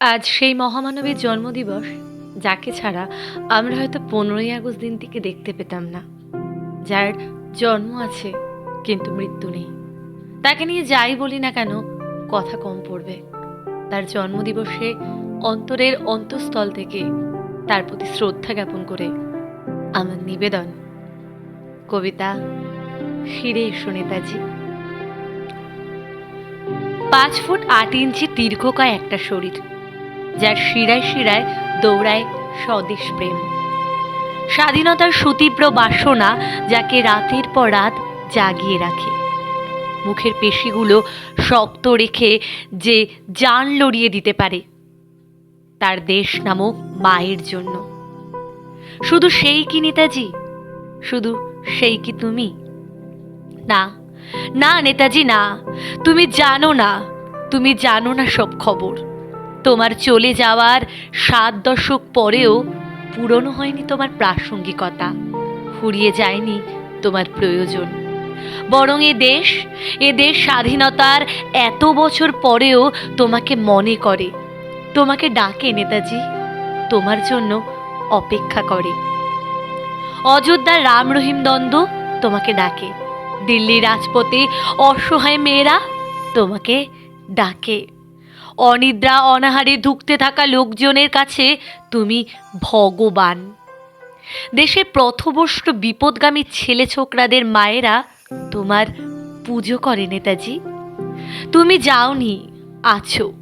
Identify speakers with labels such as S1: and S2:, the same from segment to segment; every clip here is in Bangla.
S1: আজ সেই মহামানবের জন্মদিবস, যাকে ছাড়া আমরা হয়তো পনেরোই আগস্ট দিনটিকে দেখতে পেতাম না। যার জন্ম আছে, কিন্তু মৃত্যু নেই। তাকে নিয়ে যাই বলি না কেন, কথা কম পড়বে। তার জন্মদিবসে অন্তরের অন্তঃস্থল থেকে তার প্রতি শ্রদ্ধা জ্ঞাপন করে আমার নিবেদন। কবিতা ফিরে এসো নেতাজি। পাঁচ ফুট আট ইঞ্চি দীর্ঘকায় একটা শরীর। যার শিরায় শিরায় দৌড়ায় স্বদেশ প্রেম। স্বাধীনতার সুতীব্র বাসনা যাকে রাতের পর রাত জাগিয়ে রাখে। মুখের পেশিগুলো শক্ত রেখে যে জান লড়িয়ে দিতে পারে, তার দেশ নামক মায়ের জন্য। শুধু সেই কি নেতাজি? শুধু সেই কি তুমি? না না নেতাজি, না। তুমি জানো না, তুমি জানো না সব খবর। তোমার চলে যাওয়ার সাত দশক পরেও পুরনো হয়নি তোমার প্রাসঙ্গিকতা। ফুরিয়ে যায়নি তোমার প্রয়োজন। বরং এ দেশ এ দেশ স্বাধীনতার এত বছর পরেও তোমাকে মনে করে। তোমাকে ডাকে নেতাজি, তোমার জন্য অপেক্ষা করে। অযোধ্যার রাম রহিম দ্বন্দ্ব তোমাকে ডাকে। দিল্লি রাজপথে অসহায় মেয়েরা তোমাকে ডাকে। অনিদ্রা, অনাহারে ধুকতে থাকা লোকজনের কাছে তুমি ভগবান। দেশে প্রথবষ্ট বিপদগামী ছেলে ছোকরাদের মায়েরা তোমার পুজো করে নেতাজি। তুমি যাওনি, আছো,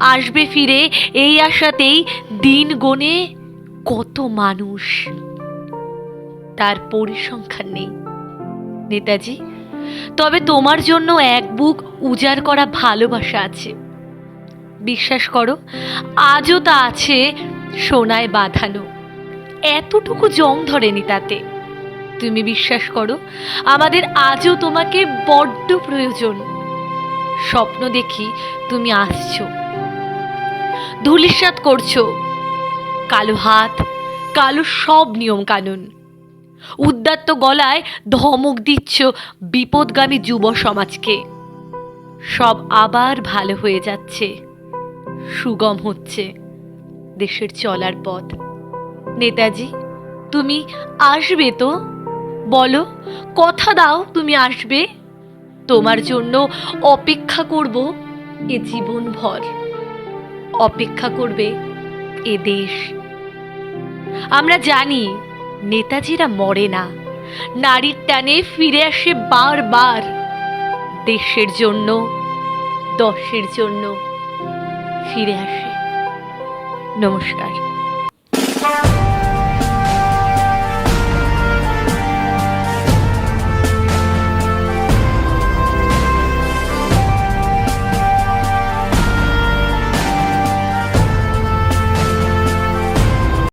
S1: আসবে ফিরে এই আশাতেই দিন গনে কত মানুষ। তার পরিসংখ্যান নেই। নেতাজি, তবে তোমার জন্য এক বুক উজাড় করা ভালোবাসা আছে। বিশ্বাস করো, আজও তা আছে সোনায় বাঁধানো। এতটুকু জং ধরেনি তাতে। তুমি বিশ্বাস করো, আমাদের আজও তোমাকে বড্ড প্রয়োজন। স্বপ্ন দেখি তুমি আসছো। ধুলিসাৎ করছ। কালো হাত, কালো সব নিয়ম কানুন উদ্দাত্ত গলায় ধমক দিচ্ছ বিপদগামী যুব সমাজকে। সব আবার ভালো হয়ে যাচ্ছে। সুগম হচ্ছে দেশের চলার পথ। নেতাজি, তুমি আসবে তো? বলো, কথা দাও তুমি আসবে? তোমার জন্য অপেক্ষা করব এ জীবন ভর অপেক্ষা করবে এ দেশ। আমরা জানি নেতাজিরা মরে না। নারীর টানে ফিরে আসে বারবার। দেশের জন্য, দশের জন্য। ফিরে আসে। নমস্কার।